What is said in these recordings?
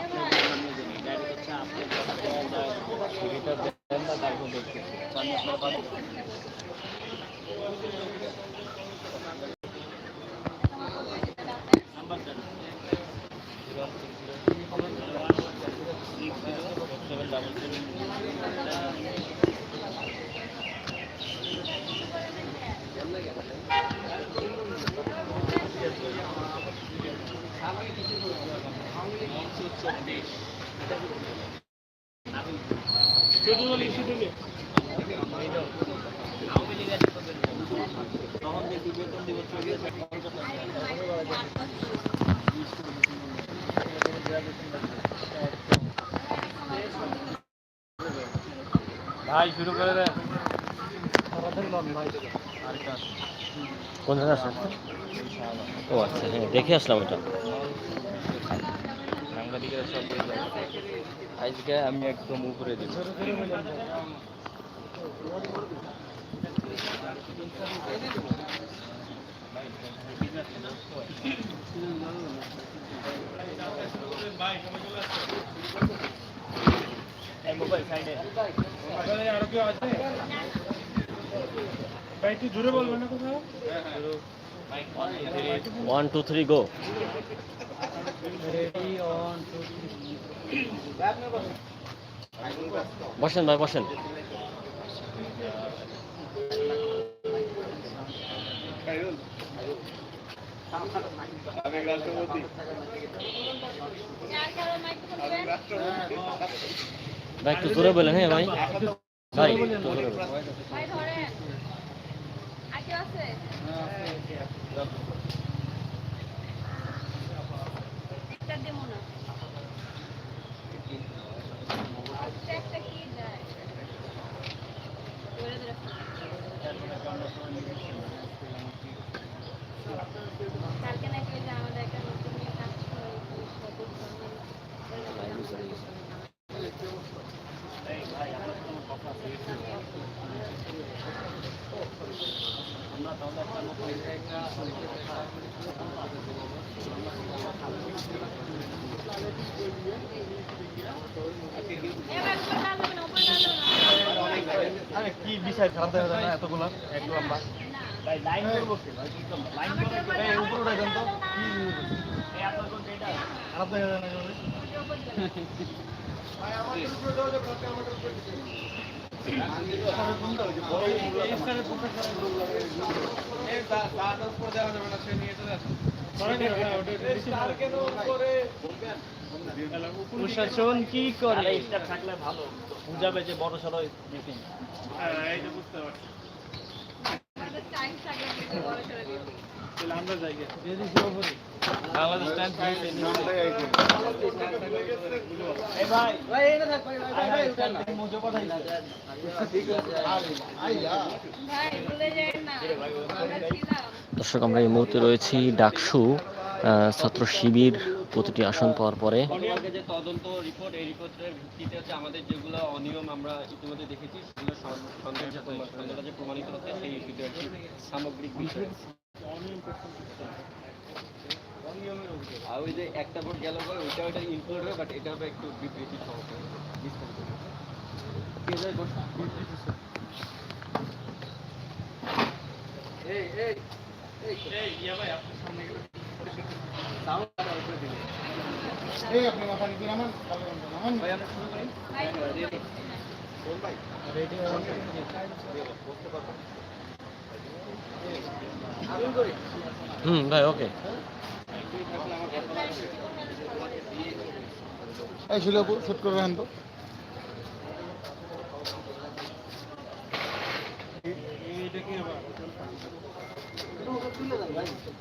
আপনার সামনে দিন ডাইরেক্ট হচ্ছে আপনি সিভিটা দেন না তারপর দেখতে চার মাস পর বাদ নাম্বার দেন zero six zero seven double seven তখন দেখবি বেতন দিব চল্লিশ পঞ্চাশ ভাই শুরু করে দেন কোন জায়গায় আসেন ও আচ্ছা হ্যাঁ দেখে আসলাম সাংবাদিকেরা সব আজকে আমি একদম উপরে দিব। আরও কেউ আছে ভাই জোরে বলবেন না কোথাও one two three go on two বসেন। ভাই রাষ্ট্রপতি। ভাই একটু জোরে বলেন হ্যাঁ ভাই। ভাই একটু দেবো না একটা একটা কি যায় ধরে ধরে কালকে নাকি ওই যে আমাদের একটা নতুন মেয়ে কাজ করে, এবার উপরে না যাবে না, উপরে না যাবে না। আরে কি বিষয় খারাপ দেখা যায় না এতগুলো এক লম্বা লাইন উপরে না, উঠাই দেন তো কি না। এই আপনার কোন খারাপ দেখা যায় না এভাবে? উপরে উপরে যাবে। প্রশাসন কি করে? স্টাফ থাকলে ভালো। বুঝাবে যে বড় সড়ো মিটিং আমাদের টাইম থাকলে কিন্তু বড় করে দিবি। বাংলাদেশ টাইমস এই ভাই ভাই এই না থাক ভাই ভাই ভাই উঠান না। মুজো পাঠাই ভাই ভুলে যায় না আমরা ছিলাম দর্শক আমরা এই মুহূর্তে রয়েছি ডাকসু আহ, ছাত্র শিবির প্রতিটি আসন পাওয়ার পরে এই অনিয়ম আমরা ইতিমধ্যে দেখেছি একটা গেল হবে বাট একটু বিবৃতি সমস্যা বিস্তারিত কে যায় ভোট? বিবৃতি সহ। এই এই এই সাউন্ড আবার উপরে দিলে। এই আপনি মাথা ভাই আমরা শুরু করি ভাই রেডি অন শুরু হুম ভাই ওকে এই ছিল শুট করে রাখেন তো।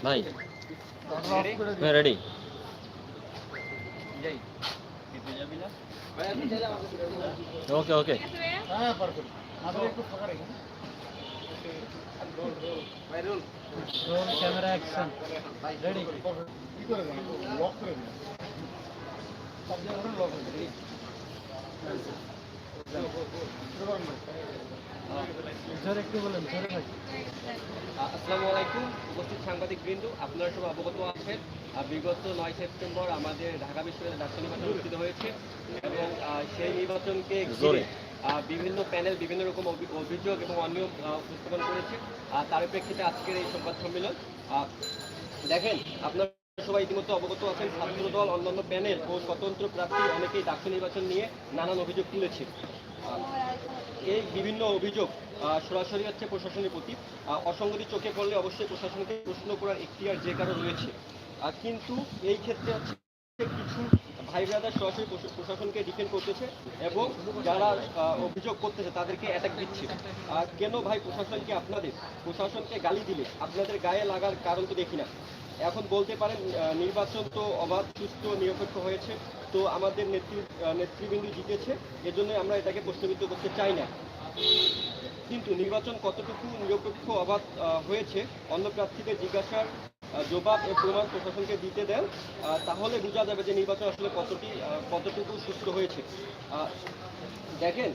ভাই ready roll. Roll camera action. Ready কি করে লক করে সব জায়গায় লক করে দিন জোরে একটু বলেন জোরে ভাই। আসসালামু আলাইকুম উপস্থিত সাংবাদিক বৃন্দ আপনারা সব অবগত আছেন। বিগত নয় সেপ্টেম্বর আমাদের ঢাকা বিশ্ববিদ্যালয়ে ডাক্তার নির্বাচন অনুষ্ঠিত হয়েছে এবং সেই নির্বাচনকে ঘিরে বিভিন্ন প্যানেল বিভিন্ন রকম অভি- অভিযোগ এবং অনিয়ম উপস্থাপন করেছে। আর তার প্রেক্ষিতে আজকের এই সংবাদ সম্মেলন আহ, দেখেন আপনার সবাই ইতিমধ্যে অবগত আছেন ছাত্র দল অন্যান্য প্যানেল ও স্বতন্ত্র প্রার্থী অনেকেই ডাক্তার নির্বাচন নিয়ে নানান অভিযোগ তুলেছে। এই বিভিন্ন অভিযোগ সরাসরি হচ্ছে প্রশাসনের প্রতি। অসঙ্গতি চোখে পড়লে অবশ্যই প্রশাসনকে প্রশ্ন করার এখতিয়ার যে কারও রয়েছে। কিন্তু এই ক্ষেত্রে হচ্ছে কিছু ভাই ব্রাদার সরাসরি প্রশাসনকে ডিফেন্ড করতেছে এবং যারা অভিযোগ করতেছে তাদেরকে অ্যাটাক দিচ্ছে। আর কেন ভাই প্রশাসনকে আপনাদের, প্রশাসনকে গালি দিলে? আপনাদের গায়ে লাগার কারণ তো দেখি না। এখন বলতে পারেন নির্বাচন তো অবাধ, সুস্থ, নিরপেক্ষ হয়েছে। তো আমাদের নেতৃ নেতৃবৃন্দ জিতেছে এজন্য আমরা এটাকে প্রশ্নবিদ্ধ করতে চাই না। কিন্তু নির্বাচন কতটুকু নিরপেক্ষ, অবাধ হয়েছে, অন্য প্রার্থীদের জিজ্ঞাসার জবাব ও প্রমাণ প্রশাসনকে দিতে দেন তাহলে বোঝা যাবে যে নির্বাচন আসলে কতটি কতটুকু সুষ্ঠু হয়েছে। দেখেন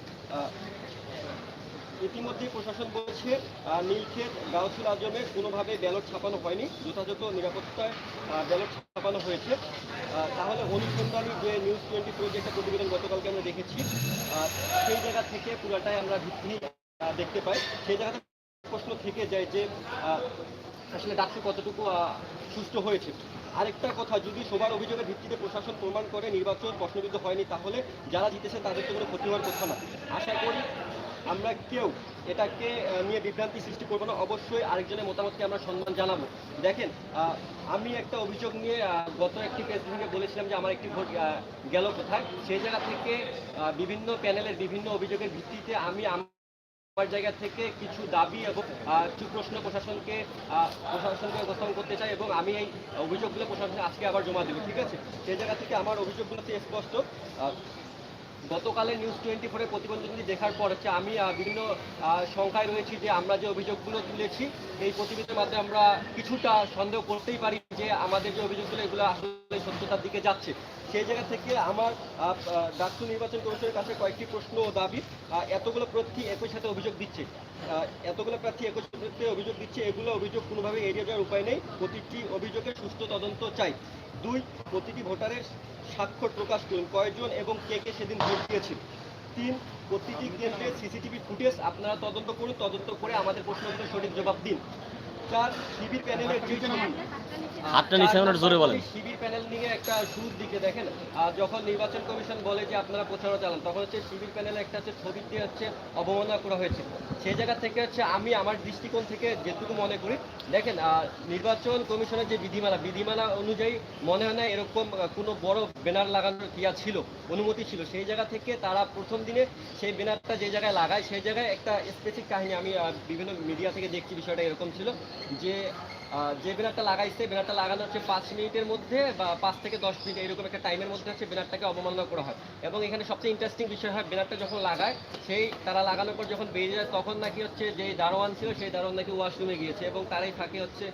ইতিমধ্যে প্রশাসন বলছে নীলক্ষেত, গাউসুল আজমে কোনোভাবে ব্যালট ছাপানো হয়নি, যথাযথ নিরাপত্তায় ব্যালট ছাপানো হয়েছে। তাহলে অনুসন্ধানী যে নিউজ টোয়েন্টি ফোর যে একটা প্রতিবেদন গতকালকে আমরা দেখেছি সেই জায়গা থেকে পুরাটাই আমরা ভিত্তি দেখতে পাই। সেই জায়গাতে প্রশ্ন থেকে যায় যে আসলে ডাকসু কতটুকু সুস্থ হয়েছে। আরেকটা কথা, যদি সবার অভিযোগের ভিত্তিতে প্রশাসন প্রমাণ করে নির্বাচন প্রশ্নবিদ্ধ হয়নি, তাহলে যারা জিতেছে তাদের তো কোনো ক্ষতি হওয়ার কথা না। আশা করি আমরা কেউ এটাকে নিয়ে বিভ্রান্তি সৃষ্টি করব না। অবশ্যই আরেকজনের মতামতকে আমরা সম্মান জানাব। দেখেন আমি একটা অভিযোগ নিয়ে গত একটি প্রেস বলেছিলাম যে আমার একটি ভোট গেল কোথায়? সেই জায়গা থেকে বিভিন্ন প্যানেলের বিভিন্ন অভিযোগের ভিত্তিতে আমি আমার জায়গা থেকে কিছু দাবি এবং কিছু প্রশ্ন প্রশাসনকে প্রশাসনকে উপস্থাপন করতে চাই এবং আমি এই অভিযোগগুলো প্রশাসনে আজকে আবার জমা দেবো, ঠিক আছে? সেই জায়গা থেকে আমার অভিযোগগুলো স্পষ্ট। গতকালে নিউজ টোয়েন্টি ফোরের প্রতিবেদনটি দেখার পর হচ্ছে আমি বিভিন্ন সংখ্যায় রয়েছি যে আমরা যে অভিযোগগুলো তুলেছি এই প্রতিবেদনের মাধ্যমে আমরা কিছুটা সন্দেহ করতেই পারি যে আমাদের যে অভিযোগগুলো, এগুলো আসলে সত্যতার দিকে যাচ্ছে। সেই জায়গা থেকে আমার ডাক্তার নির্বাচন কমিশনের কাছে কয়েকটি প্রশ্ন ও দাবি এতগুলো প্রার্থী একই সাথে অভিযোগ দিচ্ছে। এতগুলো প্রার্থী একই সাথে অভিযোগ দিচ্ছে, এগুলো অভিযোগ কোনোভাবে এড়িয়ে যাওয়ার উপায় নেই। প্রতিটি অভিযোগের সুস্থ তদন্ত চাই। দুই, প্রতিটি ভোটারের স্বাক্ষর প্রকাশ করুন। কয়েকজন এবং কে কে সেদিন ভোট দিয়েছিল। তিন প্রতিটি কেন্দ্রে সিসিটিভি ফুটেজ আপনারা তদন্ত করুন তদন্ত করে আমাদের প্রশ্নগুলোর সঠিক জবাব দিন। চার শিবির প্যানেলের যে ছবি হাতটা নিচে জোরে বলেন। শিবির প্যানেল নিয়ে একটা শুরুর দিকে দেখেন যখন নির্বাচন কমিশন বলে যে আপনারা প্রচারণা চালান, তখন হচ্ছে শিবির প্যানেলে একটা হচ্ছে হচ্ছে অবমাননা করা হয়েছে। সেই জায়গা থেকে হচ্ছে আমি আমার দৃষ্টিকোণ থেকে যেটুকু মনে করি, দেখেন নির্বাচন কমিশনের যে বিধিমালা বিধিমালা অনুযায়ী মনে হয় না এরকম কোনো বড় ব্যানার লাগানোর ক্রিয়া ছিল, অনুমতি ছিল। সেই জায়গা থেকে তারা প্রথম দিনে সেই ব্যানারটা যে জায়গায় লাগায়, সেই জায়গায় একটা স্পেসিফিক কাহিনী আমি বিভিন্ন মিডিয়া থেকে দেখছি, বিষয়টা এরকম ছিল যে যে ব্যানারটা লাগাইছে, ব্যানারটা লাগানো হচ্ছে পাঁচ মিনিটের মধ্যে বা পাঁচ থেকে দশ মিনিট এরকম একটা টাইমের মধ্যে হচ্ছে ব্যানারটাকে অবমাননা করা হয়। এবং এখানে সবচেয়ে ইন্টারেস্টিং বিষয় হয়, ব্যানারটা যখন লাগায়, সেই তারা লাগানোর পর যখন বেরিয়ে যায়, তখন নাকি হচ্ছে যে দারোয়ান ছিল, সেই দারোয়ান নাকি ওয়াশরুমে গিয়েছে এবং তারাই ফাঁকে হচ্ছে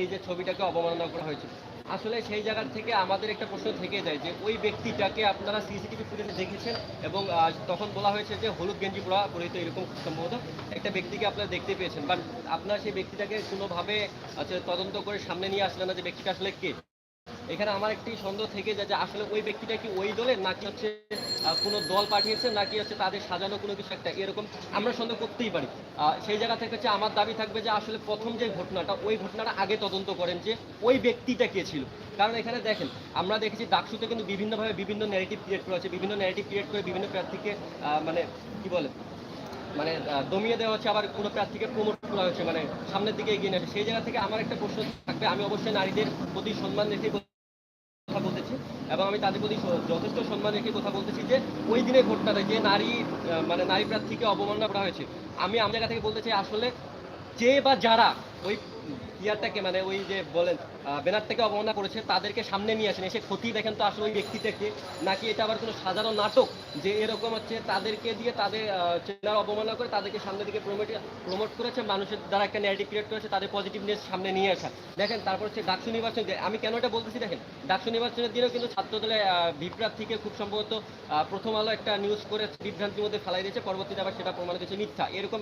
এই যে ছবিটাকে অবমাননা করা হয়েছে। আসলে সেই জায়গা থেকে আমাদের একটা প্রশ্ন থেকে যায় যে ওই ব্যক্তিটাকে আপনারা সিসিটিভি ফুটেজে দেখেছেন এবং তখন বলা হয়েছে যে হলুদ গেঞ্জি পরা পরিহিত এরকম সম্ভবত একটা ব্যক্তিকে আপনারা দেখতে পেয়েছেন। বাট আপনারা সেই ব্যক্তিটাকে কোনোভাবে আচ্ছা তদন্ত করে সামনে নিয়ে আসলেন না যে ব্যক্তিটা আসলে কে? এখানে আমার একটি সন্দেহ থেকে যায় যে আসলে ওই ব্যক্তিটা কি ওই দলের নাকি হচ্ছে কোনো দল পাঠিয়েছে, নাকি হচ্ছে তাদের সাজানো কোনো কিছু একটা এরকম আমরা সন্দেহ করতেই পারি। সেই জায়গা থেকে হচ্ছে আমার দাবি থাকবে যে আসলে প্রথম যে ঘটনাটা, ওই ঘটনাটা আগে তদন্ত করেন যে ওই ব্যক্তিটা কে ছিল। কারণ এখানে দেখেন, আমরা দেখেছি ডাকসুতে কিন্তু বিভিন্নভাবে বিভিন্ন ন্যারেটিভ ক্রিয়েট করা বিভিন্ন ন্যারেটিভ ক্রিয়েট করে বিভিন্ন প্রার্থীকে মানে কি বলে মানে দমিয়ে দেওয়া হচ্ছে, আবার কোনো প্রার্থীকে প্রমোট করা হচ্ছে মানে সামনের দিকে এগিয়ে হচ্ছে সেই জায়গা থেকে আমার একটা প্রশ্ন থাকবে, আমি অবশ্যই নারীদের প্রতি সম্মান রেখে কথা বলতেছি এবং আমি তাদের প্রতি যথেষ্ট সম্মান রেখে কথা বলতেছি যে, ওই দিনের ঘটনাটা যে নারী মানে নারী প্রার্থীকে অবমাননা করা হয়েছে, আমি আমার জায়গা থেকে বলতে চাই, আসলে যে বা যারা ওই ইয়ারটাকে মানে ওই যে বলেন ব্যানারটাকে অবমাননা করেছে, তাদেরকে সামনে নিয়ে আসেন। এসে ক্ষতি দেখেন তো আসলে ওই ব্যক্তিটাকে নাকি এটা আবার কোনো সাধারণ নাটক? যে এরকম হচ্ছে, তাদেরকে দিয়ে তাদের চেনার অবমাননা করে তাদেরকে সামনে দিকে প্রমোট প্রমোট করেছে। মানুষের দ্বারা একটা ন্যারেটিভ ক্রিয়েট করেছে, তাদের পজিটিভনেস সামনে নিয়ে আসা। দেখেন, তারপর হচ্ছে ডাকসু নির্বাচন আমি কেন এটা বলতেছি দেখেন? ডাকসু নির্বাচনের দিনেও কিন্তু ছাত্রদলের বিভ্রাট থেকে খুব সম্ভবত প্রথম আলো একটা নিউজ করে বিভ্রান্তির মধ্যে ফেলাই দিয়েছে। পরবর্তীতে আবার সেটা প্রমাণিত হয়েছে মিথ্যা। এরকম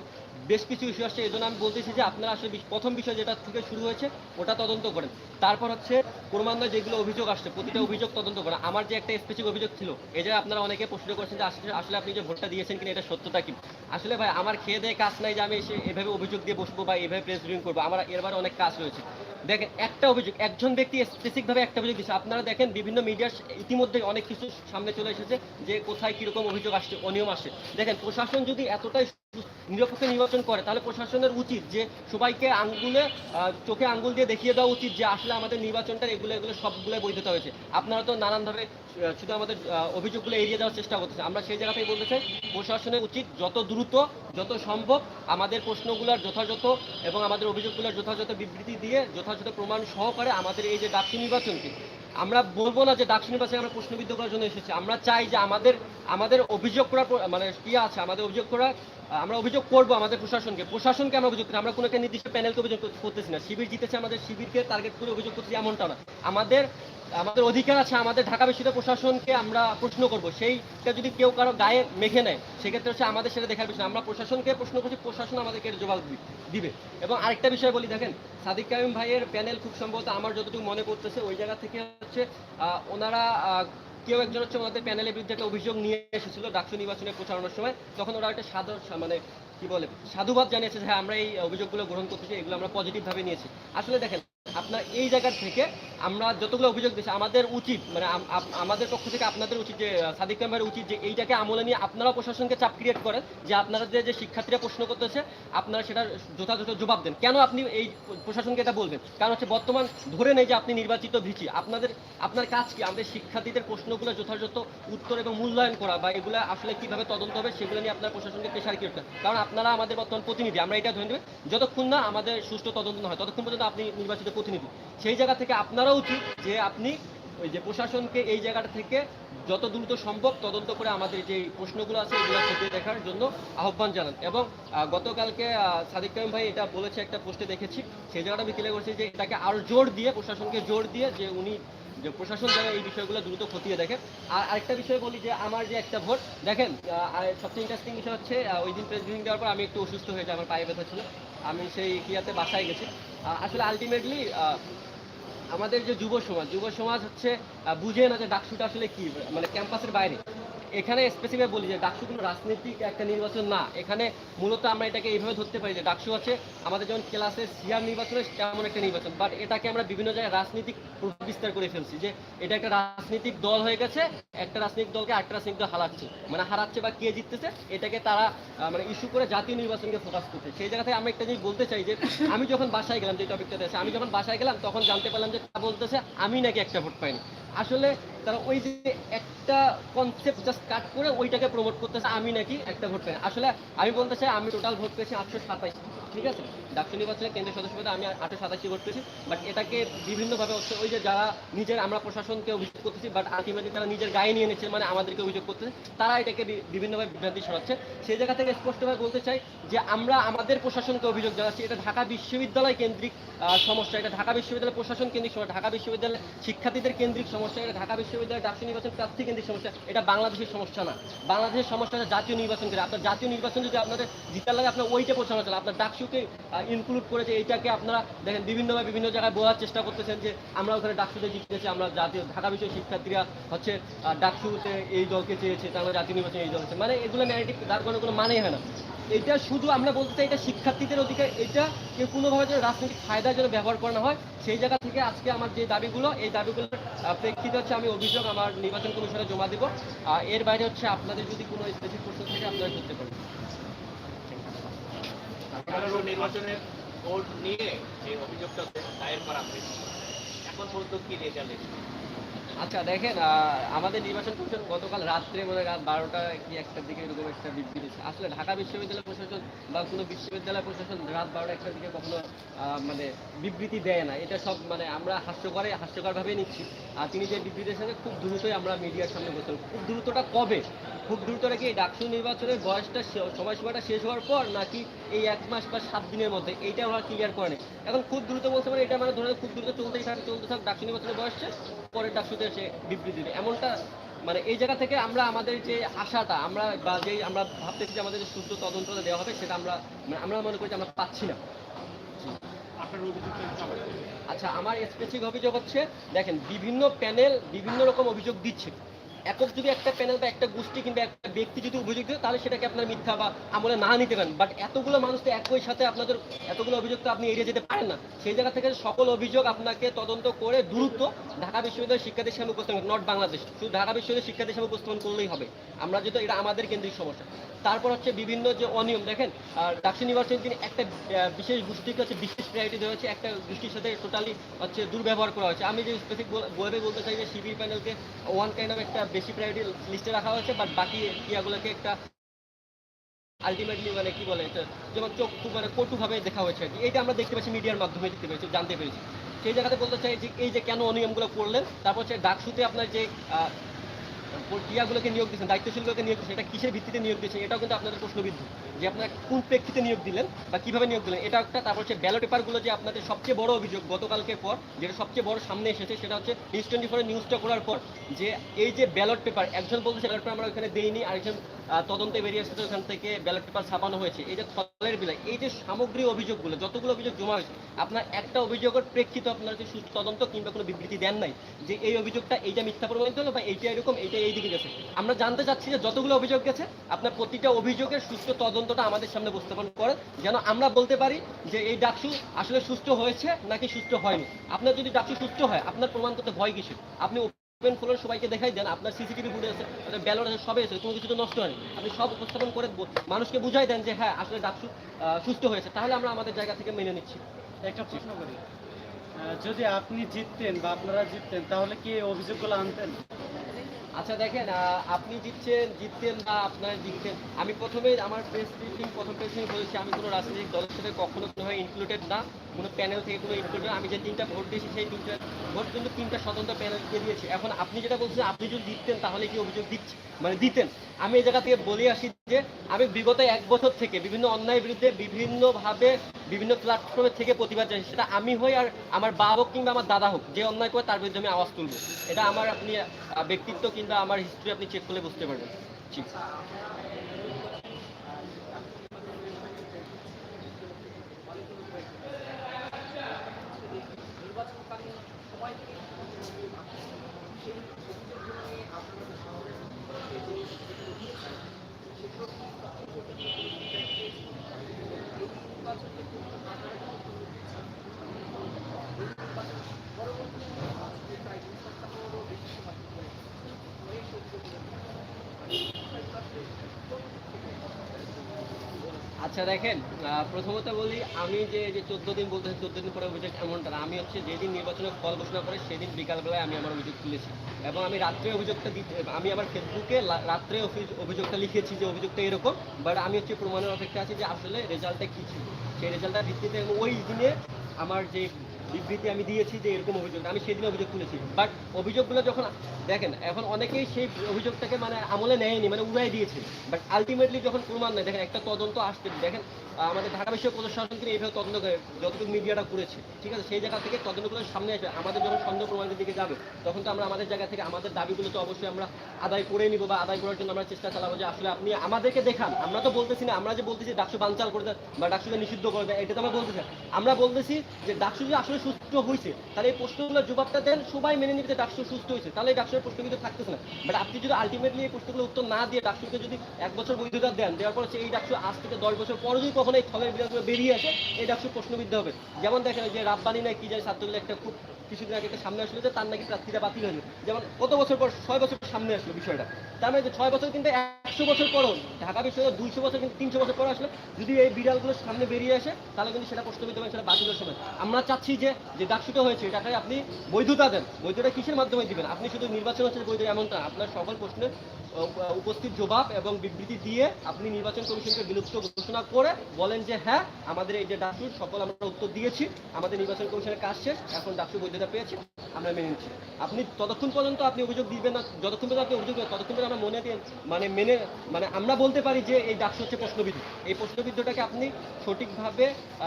বেশ কিছু ইস্যু আসছে। এই জন্য আমি বলতেছি যে, আপনারা আসলে প্রথম বিষয় যেটা থেকে শুরু হয়েছে, ওটা তদন্ত করেন। তারপর হচ্ছে ক্রমান্বয়ে যেগুলো অভিযোগ আসছে, প্রতিটা অভিযোগ তদন্ত করেন আমার যে একটা স্পেসিফিক অভিযোগ ছিল, এই যে আপনারা অনেকে প্রশ্ন করেছেন যে আসলে আসলে আপনি যে ভোটটা দিয়েছেন কিনা, এটা সত্যতা কি? আসলে ভাই, আমার খেয়ে দেয়ে কাজ নাই যে আমি এসে এভাবে অভিযোগ দিয়ে বসবো বা এভাবে প্রেস রিডিং করব। আমার এরবারে অনেক কাজ রয়েছে। দেখেন, একটা অভিযোগ, একজন ব্যক্তি স্পেসিফিকভাবে একটা অভিযোগ দিচ্ছে আপনারা দেখেন, বিভিন্ন মিডিয়ার ইতিমধ্যে অনেক কিছু সামনে চলে এসেছে যে কোথায় কীরকম অভিযোগ আসছে, অনিয়ম আসছে। দেখেন, প্রশাসন যদি এতটাই নিরপেক্ষ নির্বাচন করে, তাহলে প্রশাসনের উচিত যে সবাইকে আঙ্গুলে চোখে আঙ্গুল দিয়ে দেখিয়ে দেওয়া উচিত যে আসলে আমাদের নির্বাচনটা এগুলো এগুলো সবগুলো বৈধতা হয়েছে। আপনারা তো নানানভাবে শুধু আমাদের অভিযোগগুলো এড়িয়ে দেওয়ার চেষ্টা করতেছে। আমরা সেই জায়গা থেকে বলতে চাই, প্রশাসনের উচিত যত দ্রুত, যত সম্ভব আমাদের প্রশ্নগুলোর যথাযথ এবং আমাদের অভিযোগগুলোর যথাযথ বিবৃতি দিয়ে, যথাযথ প্রমাণ সহকারে আমাদের এই যে ডাকসু নির্বাচনকে, আমরা বলব না যে ডাকসু নির্বাচনে আমরা প্রশ্নবিদ্ধ করার জন্য এসেছি। আমরা চাই যে আমাদের আমাদের অভিযোগ করা মানে কি আছে, আমাদের অভিযোগ করা আমরা অভিযোগ করব আমাদের প্রশাসনকে। প্রশাসনকে আমরা অভিযোগ করি। আমরা কোনো একটা নির্দিষ্ট প্যানেলকে অভিযোগ করতেছি না। শিবির জিতেছে আমাদের, শিবিরকে টার্গেট করে অভিযোগ করতেছি এমনটা না। আমাদের আমাদের অধিকার আছে, আমাদের ঢাকা বিশ্ববিদ্যালয় প্রশাসনকে আমরা প্রশ্ন করব। সেইটা যদি কেউ কারও গায়ে মেখে নেয়, সেক্ষেত্রে হচ্ছে আমাদের সেটা দেখার বিষয় আমরা প্রশাসনকে প্রশ্ন করছি, প্রশাসন আমাদেরকে জবাব দিবে। এবং আরেকটা বিষয় বলি, দেখেন, সাদিক কাইম ভাইয়ের প্যানেল খুব সম্ভবত আমার যতটুকু মনে পড়তেছে, ওই জায়গা থেকে হচ্ছে ওনারা কেউ একজন হচ্ছে আমাদের প্যানেলের বিরুদ্ধে একটা অভিযোগ নিয়ে এসেছিল ডাকসু নির্বাচনে প্রচারণার সময়। তখন ওরা একটা সাধু মানে কি বলে, সাধুবাদ জানিয়েছে যে হ্যাঁ আমরা এই অভিযোগগুলো গ্রহণ করতেছি, এগুলো আমরা পজিটিভ ভাবে নিয়েছি। আসলে দেখেন, আপনার এই জায়গা থেকে আমরা যতগুলো অভিযোগ দিচ্ছি আমাদের উচিত মানে আমাদের পক্ষ থেকে আপনাদের উচিত যে সাদিক কাইম উচিত যে, এইটাকে আমলে নিয়ে আপনারাও প্রশাসনকে চাপ ক্রিয়েট করেন যে, আপনারা যে শিক্ষার্থীরা প্রশ্ন করতেছে, আপনারা সেটা যথাযথ জবাব দেন। কেন আপনি এই প্রশাসনকে এটা বলবেন? কারণ হচ্ছে বর্তমান ধরে নেই যে, আপনি নির্বাচিত ভিচি আপনাদের, আপনার কাজ কি? আমাদের শিক্ষার্থীদের প্রশ্নগুলো যথাযথ উত্তর এবং মূল্যায়ন করা বা এগুলো আসলে কীভাবে তদন্ত হবে, সেগুলো নিয়ে আপনার প্রশাসনকে প্রেশার ক্রিয়েট করেন। কারণ আপনারা আমাদের বর্তমান প্রতিনিধি, আমরা এটা ধরে নেবেন, যতক্ষণ না আমাদের সুষ্ঠু তদন্ত হয়, ততক্ষণ পর্যন্ত আপনি নির্বাচিত প্রতিনিধি। সেই জায়গা থেকে আপনারাও উচিত যে আপনি ওই যে প্রশাসনকে এই জায়গাটা থেকে যত দ্রুত সম্ভব তদন্ত করে আমাদের যে প্রশ্নগুলো আছে এগুলো খতিয়ে দেখার জন্য আহ্বান জানান। এবং গতকালকে সাদিক কাইম ভাই এটা বলেছে একটা পোস্টে দেখেছি, সেই জায়গাটা আমি ক্লিয়ার করছি যে এটাকে আরও জোর দিয়ে, প্রশাসনকে জোর দিয়ে যে উনি, যে প্রশাসন যেন এই বিষয়গুলো দ্রুত খতিয়ে দেখে। আর আরেকটা বিষয় বলি যে আমার যে একটা ভোট, দেখেন সবচেয়ে ইন্টারেস্টিং বিষয় হচ্ছে ওই দিন প্রেস ব্রিফিং দেওয়ার পর আমি একটু অসুস্থ হয়ে যাই, আমার পায়ে ব্যথা ছিল। আমি সেই ক্রিয়াতে বাসায় গেছি। আসলে আলটিমেটলি আমাদের যে যুব সমাজ যুব সমাজ হচ্ছে বুঝে না যে ডাকসুটা আসলে কি মানে ক্যাম্পাসের বাইরে। এখানে স্পেসিফিক বলি যে ডাকসু কোনো রাজনৈতিক একটা নির্বাচন না। এখানে মূলত আমরা এটাকে এইভাবে ধরতে পারি যে ডাকসু হচ্ছে আমাদের যেমন ক্লাসে সিআর নির্বাচন তেমন একটা নির্বাচন। বাট এটাকে আমরা বিভিন্ন জায়গায় রাজনৈতিক বিস্তার করে ফেলছি যে এটা একটা রাজনৈতিক দল হয়ে গেছে, একটা রাজনৈতিক দলকে একটা রাজনৈতিক দল হারাচ্ছে। মানে হারাচ্ছে বা কে জিততেছে, এটাকে তারা মানে ইস্যু করে জাতীয় নির্বাচনকে ফোকাস করছে। সেই জায়গা থেকে আমরা একটা জিনিস বলতে চাই যে আমি যখন বাসায় গেলাম যে টপিকটাতে আছে, আমি যখন বাসায় গেলাম, তখন জানতে পারলাম যে তা বলতেছে, আমি নাকি একটা ভোট পাইনি। আসলে তারা ওই যে একটা কনসেপ্ট জাস্ট কাট করে ওইটাকে প্রমোট করতেছে, আমি নাকি একটা ভোট পাইনি আসলে আমি বলতে চাই, আমি টোটাল ভোট পেয়েছি আটশো সাতাইশ, ঠিক আছে? ডাকসু নির্বাচনে কেন্দ্রীয় সদস্য পদে আমি আটশো সাতাশি ভোট পেয়েছি বাট এটাকে বিভিন্নভাবে হচ্ছে ওই যে যারা নিজের আমরা প্রশাসনকে অভিযোগ করতেছি বাট আলটিমেটলি তারা নিজের গায়ে নিয়ে নিচ্ছে মানে আমাদেরকে অভিযোগ করতেছে, তারা এটাকে বিভিন্নভাবে বিভ্রান্তি ছড়াচ্ছে। সেই জায়গা থেকে স্পষ্টভাবে বলতে চাই যে আমরা আমাদের প্রশাসনকে অভিযোগ জানাচ্ছি, এটা ঢাকা বিশ্ববিদ্যালয় কেন্দ্রিক সমস্যা, এটা ঢাকা বিশ্ববিদ্যালয় প্রশাসন কেন্দ্রিক সমস্যা, ঢাকা বিশ্ববিদ্যালয় শিক্ষার্থীদের কেন্দ্রিক সমস্যা, এটা ঢাকা বিশ্ববিদ্যালয় ডাকসু নির্বাচন প্রার্থী কেন্দ্রিক সমস্যা, এটা বাংলাদেশের সমস্যা না। বাংলাদেশের সমস্যা হচ্ছে জাতীয় নির্বাচন করে। আপনার জাতীয় নির্বাচন যদি আপনাদের জিতার লাগে আপনার ওইটা পৌঁছানো চলে। আপনার ডাকসুকে ইনক্লুড করেছে এইটাকে আপনারা দেখেন, বিভিন্নভাবে বিভিন্ন জায়গায় বলার চেষ্টা করতেছেন যে আমরা ওখানে ডাকসুতে জিতেছি, আমরা জাতীয়, ঢাকা বিশ্বের শিক্ষার্থীরা হচ্ছে ডাকসুতে এই দলকে চেয়েছে তারা জাতীয় নির্বাচনে এই দল মানে এগুলো ন্যারেটিভ তার কোনো কোনো মানেই হয় না। এটা শুধু আমরা বলতে চাই এটা শিক্ষার্থীদের অধিকার, এটা কেউ কোনোভাবে যেন রাজনৈতিক ফায়দার জন্য ব্যবহার করা না হয়। সেই জায়গা থেকে আজকে আমার যে দাবিগুলো, এই দাবিগুলোর প্রেক্ষিতে হচ্ছে আমি অভিযোগ আমার নির্বাচন কমিশনে জমা দেবো। এর বাইরে হচ্ছে আপনাদের যদি কোনো স্পেসিফিক প্রশ্ন থাকে, আপনারা করতে পারেন। নির্বাচনের ভোট নিয়ে যে অভিযোগটা দায়ের করা হয়েছে, এখন পর্যন্ত কি রেজাল্ট আচ্ছা দেখেন আমাদের নির্বাচন কমিশন গতকাল রাত্রে মনে রাত বারোটা কি একটার দিকে এরকম একটা বিবৃতি আসলে ঢাকা বিশ্ববিদ্যালয় প্রশাসন বা কোনো বিশ্ববিদ্যালয় প্রশাসন রাত বারোটা একটার দিকে কখনো মানে বিবৃতি দেয় না। এটা সব মানে আমরা হাস্যকরে, হাস্যকরভাবে নিচ্ছি। আর তিনি যে বিবৃতি দিয়েছেন খুব দ্রুতই আমরা মিডিয়ার সামনে বলতে। খুব দ্রুতটা কবে? খুব দ্রুতটা কি ডাকসু নির্বাচনের বয়সটা, সময়সীমাটা শেষ হওয়ার পর নাকি এই এক মাস বা সাত দিনের মধ্যে এইটা আমরা ক্লিয়ার করে নেই এখন খুব দ্রুত বলতে পারি এটা মানে ধরে খুব দ্রুত চলতেই থাকে চলতে থাক ডাকসু নির্বাচনের বয়স শেষ পরে ডাকসুতে সে বিবৃতি দেবে। এমনটা মানে এই জায়গা থেকে আমরা আমাদের যে আশাটা আমরা বা যেই আমরা ভাবতেছি যে আমাদের সুস্থ তদন্তটা দেওয়া হবে সেটা আমরা মানে আমরা মনে করি যে আমরা পাচ্ছি না। আচ্ছা আমার স্পেসিফিক অভিযোগ হচ্ছে দেখেন বিভিন্ন প্যানেল বিভিন্ন রকম অভিযোগ দিচ্ছে। একক যদি একটা প্যানেল বা একটা গোষ্ঠী কিংবা একটা ব্যক্তি যদি অভিযোগ দেয়, তাহলে সেটাকে আপনার মিথ্যা বা আমলে না নিতে পারেন। বাট এতগুলো মানুষ তো একই সাথে আপনাদের এতগুলো অভিযোগ তো আপনি এড়িয়ে যেতে পারেন না। সেই জায়গা থেকে সকল অভিযোগ আপনাকে তদন্ত করে দ্রুত ঢাকা বিশ্ববিদ্যালয়ের শিক্ষার্থীর সামনে উপস্থাপন নট বাংলাদেশ শুধু ঢাকা বিশ্ববিদ্যালয়ের শিক্ষার্থীর সামনে উপস্থাপন করলেই হবে। আমরা যেহেতু, এটা আমাদের কেন্দ্রিক সমস্যা। তারপর হচ্ছে বিভিন্ন যে অনিয়ম, দেখেন, আর ডাকসু নির্বাচন তিনি একটা বিশেষ গোষ্ঠীকে হচ্ছে বিশেষ প্রায়োরিটি দেওয়া হচ্ছে একটা গোষ্ঠীর সাথে টোটালি হচ্ছে দুর্ব্যবহার করা হয়েছে। আমি যে স্পেসিফিক বলে বলতে চাই যে শিবির প্যানেলকে ওয়ান কাইন্ড অফ একটা বেশি প্রায়োরিটি লিস্টে রাখা হয়েছে বাট বাকি ইয়াগুলোকে একটা আলটিমেটলি মানে কি বলে যেমন চোখ মানে কটুভাবে দেখা হয়েছে আর কি। এটা আমরা দেখতে পাচ্ছি মিডিয়ার মাধ্যমে দেখতে পেরেছি জানতে পেরেছি। সেই জায়গাতে বলতে চাই যে এই যে কেন অনিয়মগুলো করলেন, তারপর হচ্ছে ডাকসুতে আপনার যে আহ, ক্রিয়াগুলোকে নিয়োগ দিচ্ছেন দায়িত্বশীলগুলোকে নিয়োগ দিচ্ছেন এটা কিসের ভিত্তিতে নিয়োগ দিচ্ছেন এটাও কিন্তু আপনাদের প্রশ্নবিদ্ধ যে আপনারা কোন প্রেক্ষিতে নিয়োগ দিলেন বা কীভাবে নিয়োগ দিলেন এটা একটা তারপর হচ্ছে ব্যালট পেপারগুলো যে আপনাদের সবচেয়ে বড় অভিযোগ গতকালকের পর যেটা সবচেয়ে বড় সামনে এসেছে সেটা হচ্ছে নিউজ টোয়েন্টি ফোরের নিউজটা করার পর যে এই যে ব্যালট পেপার একজন বলতেছে ব্যালট পেপার আমরা ওখানে দেইনি আরেকজন তদন্তে বেরিয়ে এসেছে ওখান থেকে ব্যালট পেপার ছাপানো হয়েছে। এই যে ফলের বিলাই এই যে সামগ্রিক অভিযোগগুলো যতগুলো অভিযোগ জমা হয়েছে আপনার একটা অভিযোগের প্রেক্ষিতে আপনার যে সুস্থ তদন্ত কিংবা কোনো বিবৃতি দেন নাই যে এই অভিযোগটা এইটা মিথ্যা প্রমাণিত হলো বা এইটা এরকম এইটা এই দিকে গেছে। আমরা জানতে চাচ্ছি যে যতগুলো অভিযোগ গেছে, আপনার প্রতিটা অভিযোগের সুস্থ তদন্তটা আমাদের সামনে উপস্থাপন করেন, যেন আমরা বলতে পারি যে এই ডাকসু আসলে সুস্থ হয়েছে নাকি সুস্থ হয়নি। আপনার যদি ডাকসু সুস্থ হয়, আপনার প্রমাণ করতে ভয় কিছু আপনি ওপেন ফ্লোর সবাইকে দেখাই দেন, আপনার সিসিটিভি ফুটেজ আছে, আপনার ব্যালট আছে, সবই আছে, কোনো কিছু তো নষ্ট হয়নি। আপনি সব উপস্থাপন করে মানুষকে বুঝাই দেন যে হ্যাঁ আসলে ডাকসু সুস্থ হয়েছে। তাহলে আমরা আমাদের জায়গা থেকে মেনে নিচ্ছি। একটা প্রশ্ন করি। যদি আপনি জিততেন বা আপনারা জিততেন, তাহলে কি অভিযোগগুলো আনতেন? আচ্ছা দেখেন আপনি জিতছেন, জিততেন বা আপনারা জিততেন, আমি প্রথমে আমার প্রেস ব্রিফিং প্রথম প্রেস বলেছি আমি কোনো রাজনৈতিক দলের সাথে কখনো কোনোভাবে ইনক্লুডেড না, কোনো প্যানেল থেকে কোনো ইনক্লুডেড আমি যে তিনটা ভোট দিয়েছি সেই তিনটা ভোট কিন্তু তিনটা স্বতন্ত্র প্যানেলকে দিয়েছি। এখন আপনি যেটা বলছেন, আপনি যদি জিততেন, তাহলে কি অভিযোগ দিচ্ছে? মানে দিতেন। আমি এই জায়গা থেকে বলে আসি যে, আমি বিগত এক বছর থেকে বিভিন্ন অন্যায়ের বিরুদ্ধে বিভিন্নভাবে বিভিন্ন প্ল্যাটফর্মে থেকে প্রতিবাদ জানাই সেটা আমি হই আর আমার বাবা হোক কিংবা আমার দাদা হোক, যে অন্যায় করে তার বিরুদ্ধে আমি আওয়াজ তুলবো। এটা আমার আপনি ব্যক্তিত্ব কিংবা আমার হিস্ট্রি আপনি চেক করলে বুঝতে পারবেন। জি। আচ্ছা দেখেন প্রথমত বলি, আমি যে যে চোদ্দ দিন বলতে চোদ্দ দিন পরে অভিযোগ এমনটা আমি হচ্ছে যেদিন নির্বাচনের ফল ঘোষণা করে, সেদিন বিকালবেলায় আমি আমার অভিযোগ তুলেছি। এবং আমি রাত্রে অভিযোগটা দিতে, আমি আমার ফেসবুকে রাত্রে অভি- অভিযোগটা লিখেছি যে অভিযোগটা এরকম, বাট আমি হচ্ছে প্রমাণের অপেক্ষা আছে যে আসলে রেজাল্টটা কী ছিল। সেই রেজাল্টটা ভিত্তিতে ওই দিনে আমার যে বিবৃতি আমি দিয়েছি যে এরকম অভিযোগ, আমি সেদিন অভিযোগ তুলেছি। বাট অভিযোগগুলো যখন, দেখেন, এখন অনেকেই সেই অভিযোগটাকে মানে আমলে নেয়নি মানে উড়াই দিয়েছে। বাট আলটিমেটলি যখন প্রমাণ নেয়, দেখেন, একটা তদন্ত আসতে, দেখেন আমাদের ঢাকা বিশ্ব প্রশাসন কিন্তু এইভাবে তদন্ত করে, যতটুকু মিডিয়াটা করেছে, ঠিক আছে? সেই জায়গা থেকে তদন্তগুলো সামনে আসবে। আমাদের যখন সন্দেহ প্রমাণের দিকে যাবে, তখন তো আমরা আমাদের জায়গা থেকে আমাদের দাবিগুলো তো অবশ্যই আমরা আদায় করে নিব বা আদায় করার জন্য আমরা চেষ্টা চালাবো যে আসলে আপনি আমাদেরকে দেখান। আমরা তো বলতেছি না, আমরা যে বলতেছি ডাকসু বানচাল করে দেন বা ডাকসুকে নিষিদ্ধ করে দেয় এটা তো আমরা বলতেছি আমরা বলতেছি যে ডাকসু যে আসলে সুস্থ হয়েছে তাহলে এই প্রশ্নগুলোর জবাবটা দেন, সবাই মেনে নিবে যে ডাকসু সুস্থ হয়েছে তাহলে এই ডাকসুর প্রশ্ন কিন্তু থাকতেছে না। বাট আপনি যদি আলটিমেটলি এই প্রশ্নগুলো উত্তর না দিয়ে ডাকসুকে যদি এক বছর বৈধতা দেন, দেওয়ার পর এই ডাকসু আজ থেকে দশ বছর পরে যদি কখনো এই ফলের বিরাজগুলো বেরিয়ে আসে এটা একটু প্রশ্নবিদ্ধ হবে। যেমন দেখেন যে রাব্বানি না কি যায় ছাত্রগুলো একটা খুব কিছুদিন আগে একটা সামনে আসলো যে তার নাকি প্রার্থীরা বাতিল হয়েছে যেমন কত বছর পর, ছয় বছর সামনে আসলো বিষয়টা। তার মানে ছয় বছর কিন্তু একশো বছর পরও ঢাকা বিশ্ববিদ্যালয় দুইশো বছর কিন্তু তিনশো বছর পর আসলে। যদি এই বিড়ালগুলো সামনে বেরিয়ে আসে, তাহলে কিন্তু সেটা প্রশ্নবিদ্ধ হবে সেটা বাতিলের সময়। আমরা চাচ্ছি যে যে ডাকসুটা হয়েছে, এটাকে আপনি বৈধতা দেন। বৈধতা কিসের মাধ্যমে দিবেন? আপনি শুধু নির্বাচন হচ্ছে বৈধ, এমনটা। আপনার সকল প্রশ্নের উপস্থিত জবাব এবং বিবৃতি দিয়ে আপনি নির্বাচন কমিশনকে বিলুপ্ত ঘোষণা করে বলেন যে হ্যাঁ আমাদের এই যে ডাকসুর সকল আমরা উত্তর দিয়েছি। আমাদের নির্বাচন কমিশনের কাজ শেষ। এখন ডাকসু বৈধতা পেয়েছি, আমরা মেনে নিচ্ছি। আপনি ততক্ষণ পর্যন্ত আপনি অভিযোগ দিবেন না, যতক্ষণ পর্যন্ত আপনি অভিযোগ ততক্ষণ আমরা মনে মানে মেনে মানে আমরা বলতে পারি যে এই ডাকসু হচ্ছে প্রশ্নবিদ্ধ। এই প্রশ্নবিদ্ধটাকে আপনি সঠিকভাবে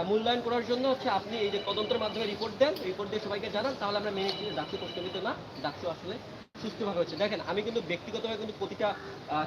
মূল্যায়ন করার জন্য হচ্ছে আপনি এই যে তদন্তের মাধ্যমে রিপোর্ট দেন রিপোর্ট দিয়ে সবাইকে জানান, তাহলে আমরা মেনে ডাকসু প্রশ্নবিদ্ধ না ডাকসু আসলে সুস্থভাবে হচ্ছে। দেখেন, আমি কিন্তু ব্যক্তিগতভাবে কিন্তু প্রতিটা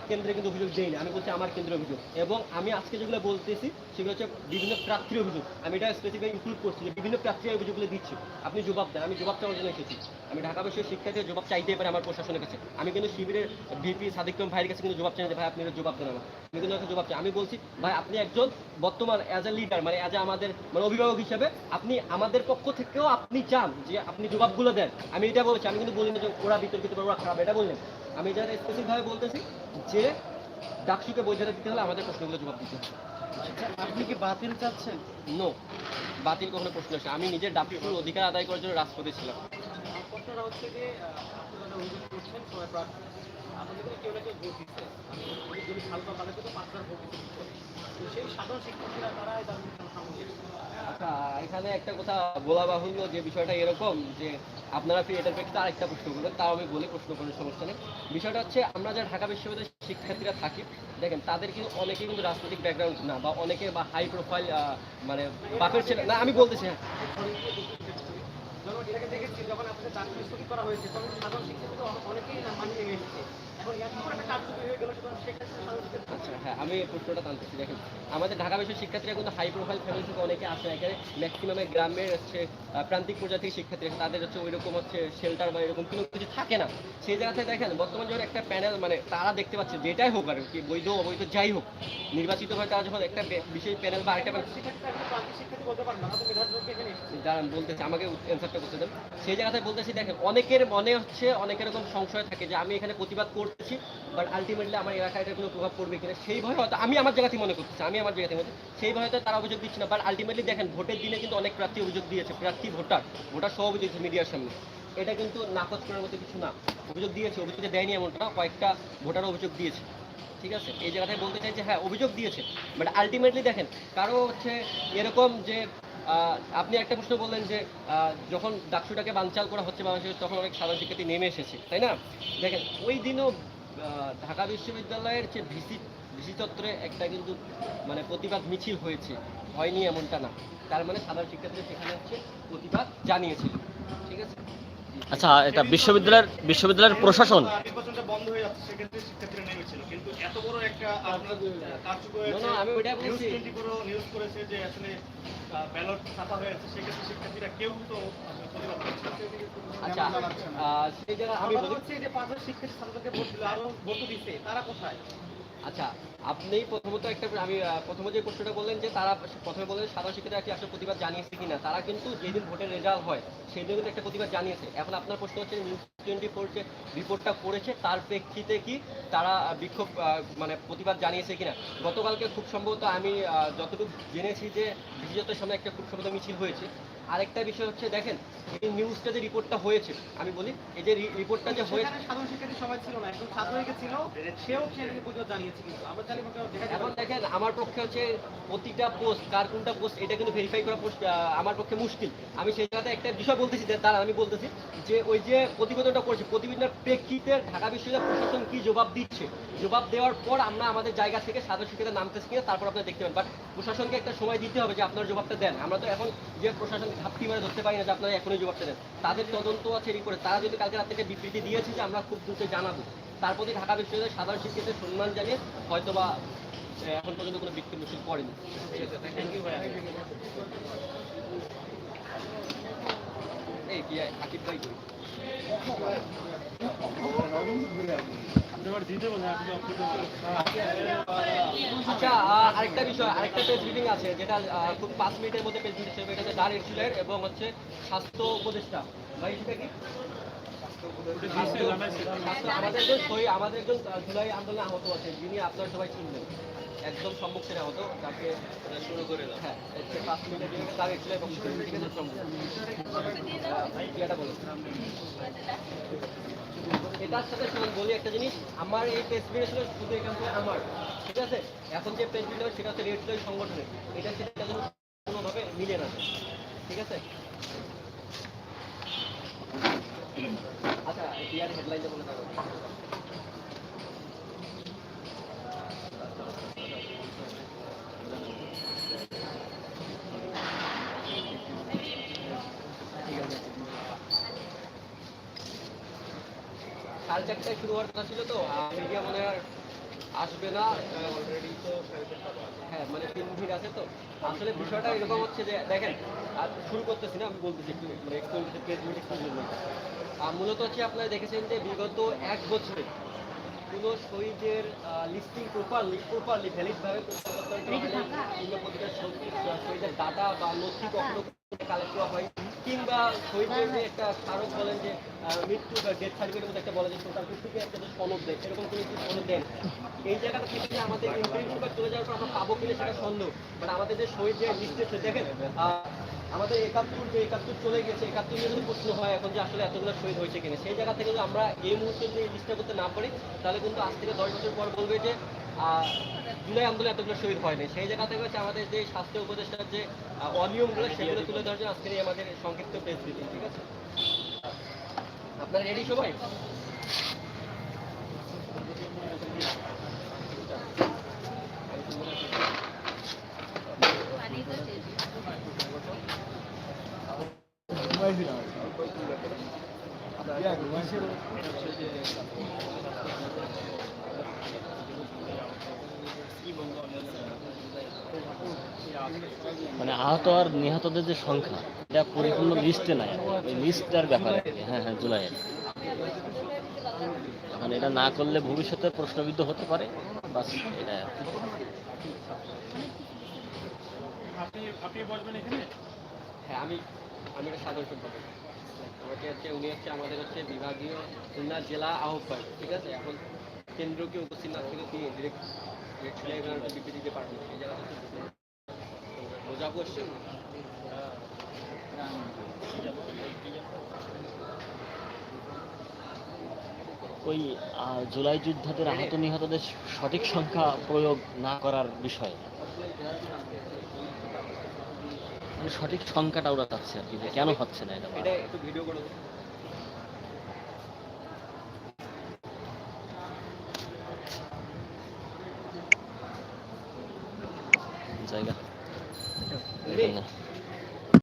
কেন্দ্রে কিন্তু অভিযোগ দেই না আমি বলছি আমার কেন্দ্রের অভিযোগ। এবং আমি আজকে যেগুলো বলতেছি, সেগুলো হচ্ছে বিভিন্ন প্রার্থীর অভিযোগ। আমি এটা স্পেসিফিক ইনক্লুড করছি যে বিভিন্ন প্রার্থীর অভিযোগগুলো দিচ্ছি। আপনি জবাব দেন। আমি জবাব চাওয়ার জন্য এসেছি। আমি ঢাকা বিশ্বের শিক্ষার্থীর জবাব চাইতেই পারি আমার প্রশাসনের কাছে। আমি কিন্তু শিবিরের ভিপি সাদিকম ভাইয়ের কাছে কিন্তু জবাব চাই ভাই, আপনি জবাব দেন আমার আমি কিন্তু একটা জবাব চাই। আমি বলছি, ভাই, আপনি একজন বর্তমান অ্যাজ এ লিডার মানে অ্যাজ এ আমাদের মানে অভিভাবক হিসেবে আপনি আমাদের পক্ষ থেকেও আপনি চান যে আপনি জবাবগুলো দেন। আমি এটা বলছি। আমি কিন্তু বলি না যে ওরা বিতর্কিত ওরা খারাপ এটা বললেন। আমি এটা স্পেসিফিকভাবে বলতেছি যে ডাকসুকে বৈধতা দিতে হলে আমাদের প্রশ্নগুলো জবাব দিতে হবে। আপনি কি বাতিল চাচ্ছেন? নো বাতিল কখনো প্রশ্ন আসে আমি নিজের ডাকসুর অধিকার আদায় করার জন্য রাষ্ট্রপতি ছিলাম। হচ্ছে যে আপনারা করছেন সবাই প্রার্থী আপনাদের কিন্তু কেউ না কেউ ভোট দিচ্ছে আমি যদি যদি ভালো বা পাঁচ হাজার ভোট দিচ্ছে তো সেই সাধারণ শিক্ষার্থীরা তারা এই দাবি সামনে এসেছে আচ্ছা এখানে একটা কথা বলা বাহুল্য যে বিষয়টা এরকম যে আপনারা এটার প্রেক্ষিতে আরেকটা প্রশ্ন করবেন তাও আমি বলি প্রশ্ন করার সমস্যা নেই। বিষয়টা হচ্ছে আমরা যারা ঢাকা বিশ্ববিদ্যালয়ের শিক্ষার্থীরা থাকি দেখেন তাদের কিন্তু অনেকেই কিন্তু রাজনৈতিক ব্যাকগ্রাউন্ড না বা অনেকে বা হাই প্রোফাইল মানে বাপের ছেলে না আমি বলতেছি হ্যাঁ। যখন এটাকে দেখেছি যখন আপনাদের চাকরি স্থগিত করা হয়েছে তখন সাধারণ অনেকেই মানিয়ে গেছে এখন এত বড় একটা কার্যকরী হয়ে গেল সুতরাং সেক্ষেত্রে সাধারণ শিক্ষার্থী আচ্ছা হ্যাঁ আমি প্রশ্নটা টানতেছি দেখেন আমাদের ঢাকা বিশ্বের শিক্ষার্থীরা কিন্তু হাই প্রোফাইল ফ্যামিলি থেকে অনেকে আসে এখানে ম্যাক্সিমামে গ্রামের হচ্ছে প্রান্তিক থেকে শিক্ষার্থী। তাদের হচ্ছে ওইরকম হচ্ছে শেল্টার বা এরকম কোনো কিছু থাকে না সেই জায়গাতে দেখেন বর্তমান যখন একটা প্যানেল মানে তারা দেখতে পাচ্ছে যেটাই হোক আর কি বৈধ অবৈধ যাই হোক নির্বাচিত হয় তারা যখন একটা বিশেষ প্যানেল বা আরেকটা বলতে দাঁড়ান বলতেছি আমাকে অ্যান্সারটা করতে দেন সেই জায়গাতে বলতেছি দেখেন অনেকের মনে হচ্ছে অনেক এরকম সংশয় থাকে যে আমি এখানে প্রতিবাদ করতেছি বাট আলটিমেটলি আমার এলাকায় এটা কোনো প্রভাব পড়বে কিনা সেই ভয় হয়তো আমি আমার জায়গাতে মনে করতেছি, আমি আমার জায়গাতে মনে সেই ভয়তে তারা অভিযোগ দিচ্ছে না বাট আলটিমেটলি দেখেন, ভোটের দিনে কিন্তু অনেক প্রার্থী অভিযোগ দিয়েছে, প্রার্থী, ভোটার ভোটার সহ অভিযোগ মিডিয়ার সামনে। এটা কিন্তু নাকচ করার মতো কিছু না। অভিযোগ দিয়েছে, অভিযোগ দেয়নি এমনটা, কয়েকটা ভোটার অভিযোগ দিয়েছে। ঠিক আছে? এই জায়গাটায় বলতে চাই যে হ্যাঁ অভিযোগ দিয়েছে বাট আলটিমেটলি দেখেন, কারও হচ্ছে এরকম যে আপনি একটা প্রশ্ন বললেন যে যখন ডাকসুটাকে বানচাল করা হচ্ছে বাংলাদেশে, তখন অনেক সাধারণ শিক্ষার্থী নেমে এসেছে, তাই না? দেখেন, ওই দিনও ঢাকা বিশ্ববিদ্যালয়ের যে ভিসি ভিসি চত্বরে একটা কিন্তু মানে প্রতিবাদ মিছিল হয়েছে। হয়নি এমনটা না। তার মানে সাধারণ শিক্ষার্থীরা সেখানে হচ্ছে প্রতিবাদ জানিয়েছিল। ঠিক আছে? আচ্ছা এটা বিশ্ববিদ্যালয়ের বিশ্ববিদ্যালয়ের প্রশাসন? নির্বাচনটা বন্ধ হয়ে যাচ্ছে সেক্ষেত্রে শিক্ষার্থীরা নেমেছিল কিন্তু এত বড় একটা আপনার কার্যকর না, না, আমি বলছি। টোয়েন্টি পুরো নিউজ করেছে যে আসলে ব্যালট ছাপা হয়েছে সেক্ষেত্রে শিক্ষার্থীরা কেউ তো আসলে প্রতিবাদ করছে না। আচ্ছা সেই জায়গায় আমি আমার যে পাঁচ হাজার শিক্ষার্থী ছাত্রদেরকে ভোট দিল আরও ভোট দিচ্ছে তারা কোথায়? আচ্ছা আপনি প্রথমত একটা আমি প্রথমে যে প্রশ্নটা বললেন যে তারা প্রথমে বললেন সাধারণ কি আসলে প্রতিবাদ জানিয়েছে কিনা, তারা কিন্তু যেদিন ভোটের রেজাল্ট হয় সেই দিন কিন্তু একটা প্রতিবাদ জানিয়েছে। এখন আপনার প্রশ্ন হচ্ছে নিউজ টোয়েন্টি ফোর যে রিপোর্টটা করেছে, তার প্রেক্ষিতে কি তারা বিক্ষোভ মানে প্রতিবাদ জানিয়েছে কিনা? গতকালকে খুব সম্ভবত আমি যতটুকু জেনেছি যে বিজেতের সামনে একটা খুব সম্ভবত মিছিল হয়েছে। আরেকটা বিষয় হচ্ছে দেখেন এই নিউজটা যে রিপোর্টটা হয়েছে আমি বলি এই যে রিপোর্টটা যে হয়েছে সাধারণ শিক্ষার্থী সবাই ছিল না একজন ছাত্র হয়ে ছিল সেও সেখানে প্রতিবাদ জানিয়েছে কিন্তু আমরা জানি এখন দেখেন আমার পক্ষে হচ্ছে প্রতিটা পোস্ট কার কোনটা পোস্ট এটা কিন্তু ভেরিফাই করা পোস্ট আমার পক্ষে মুশকিল। আমি সেই জায়গাতে একটা বিষয় বলতেছি যে দাঁড়ান আমি বলতেছি যে ওই যে প্রতিবেদনটা করেছে প্রতিবেদনের প্রেক্ষিতে ঢাকা বিশ্ববিদ্যালয় প্রশাসন কি জবাব দিচ্ছে? জবাব দেওয়ার পর আমরা আমাদের জায়গা থেকে সাধারণ শিক্ষিতা নামতেছি কিনা তারপর আপনারা দেখতে পাবেন। বাট প্রশাসনকে একটা সময় দিতে হবে যে আপনার জবাবটা দেন। আমরা তো এখন যে প্রশাসন ঘাপটি মারে ধরতে পারি না যে আপনারা এখনই জবাবটা দেন তাদের তদন্ত আছে রিপোর্টে তারা যদি কালকে রাত থেকে বিবৃতি দিয়েছে যে আমরা খুব দ্রুত জানাব তার প্রতি ঢাকা বিশ্ববিদ্যালয়ের সাধারণ শিক্ষিতের সম্মান জানিয়ে হয়তোবা এখন পর্যন্ত কোনো বিক্ষোভ মিছিল করেনি এই কি আকিব ভাই? আচ্ছা আরেকটা বিষয়, আরেকটা পেজ মিটিং আছে, যেটা খুব পাঁচ মিনিটের মধ্যে পেজ মিটিং সেটা হচ্ছে ডার এক্সিলের এবং হচ্ছে স্বাস্থ্য উপদেষ্টা ভাই, সেটা কি। আমাদের একজন জুলাই আন্দোলনে আহত আছে যিনি আপনারা সবাই চিনবেন একদম সম্মুখে আহত তাকে শুরু করে দাও। হ্যাঁ পাঁচ বলো। এটার সাথে শুনুন বলি একটা জিনিস আমার এই প্রেস মিট ছিল শুধু এখান থেকে আমার ঠিক আছে? এখন যে প্রেস মিট সেটা হচ্ছে রেড জয় সংগঠনের। এটা সেটা কোনোভাবে মিলে না ঠিক আছে? আচ্ছা ইয়ার হেডলাইনটা বলে থাকো সাড়ে চারটায় শুরু হওয়ার কথা ছিল তো মিডিয়া মনে হয় আর আসবে না অলরেডি তো হ্যাঁ মানে তিন ভিড় আছে তো। আসলে বিষয়টা এরকম হচ্ছে যে দেখেন আর শুরু করতেছি না আমি বলতেছি একটু মানে একটু প্রেস মিটিং আর মূলত হচ্ছে আপনারা দেখেছেন যে বিগত এক বছরে কোনো শহীদের লিস্টিং প্রপারলি প্রপারলি ভ্যালিডভাবে শহীদের ডাটা বা নথি কখনো কালেক্ট করা হয় কিংবা শহীদের যে একটা স্মারক বলেন যে মৃত্যু বা ডেথ সার্টিফিকেটের মধ্যে একটা বলে যে সরকার থেকে একটা যে দেয়। এরকম কোনো কিছু এই জায়গাটা আমাদের চলে যাওয়ার পর আমরা পাবো সেটা সন্দেহ। বাট আমাদের যে শহীদ যে লিস্টে দেখেন আমাদের একাত্তর যে একাত্তর চলে গেছে একাত্তর নিয়ে যদি প্রশ্ন হয় এখন যে আসলে এতগুলো শহীদ হয়েছে কিনা, সেই জায়গা থেকে যদি আমরা এই মুহূর্তে যদি লিস্টটা করতে না পারি, তাহলে কিন্তু আজ থেকে দশ বছর পর বলবে যে জুলাই আন্দোলনে এতগুলো শহীদ হয়নি সেই জায়গা থেকে হচ্ছে আমাদের যে স্বাস্থ্য উপদেষ্টার যে অনিয়মগুলো সেগুলো তুলে ধরার জন্য আজকের আমাদের সংক্ষিপ্ত প্রেস মিটিং ঠিক আছে? আপনারা রেডি সবাই? মানে আহত আর নিহতদের যে সংখ্যা এটা পরিপূর্ণ লিস্টে নাই। ওই লিস্টটার ব্যাপারে। হ্যাঁ হ্যাঁ জুলাইয়ের মানে এটা না করলে ভবিষ্যতে প্রশ্নবিদ্ধ হতে পারে। বাস এটা। এখানে? হ্যাঁ আমি আমি একটা সাধারণ সম্পাদক। আমাকে হচ্ছে উনি হচ্ছে আমাদের হচ্ছে বিভাগীয় খুলনা জেলা আহ্বায়ক ঠিক আছে? এখন কেন্দ্রকে উপস্থিত না থেকে তিনি ডিরেক্ট ডিরেক্ট বোঝা কোশ্চেন ওই জুলাই যুদ্ধদের আহত নিহতদের সঠিক সংখ্যা প্রয়োগ না করার বিষয়ে। মানে সঠিক সংখ্যাটা ওরা চাচ্ছে আর কি কেন হচ্ছে না এটা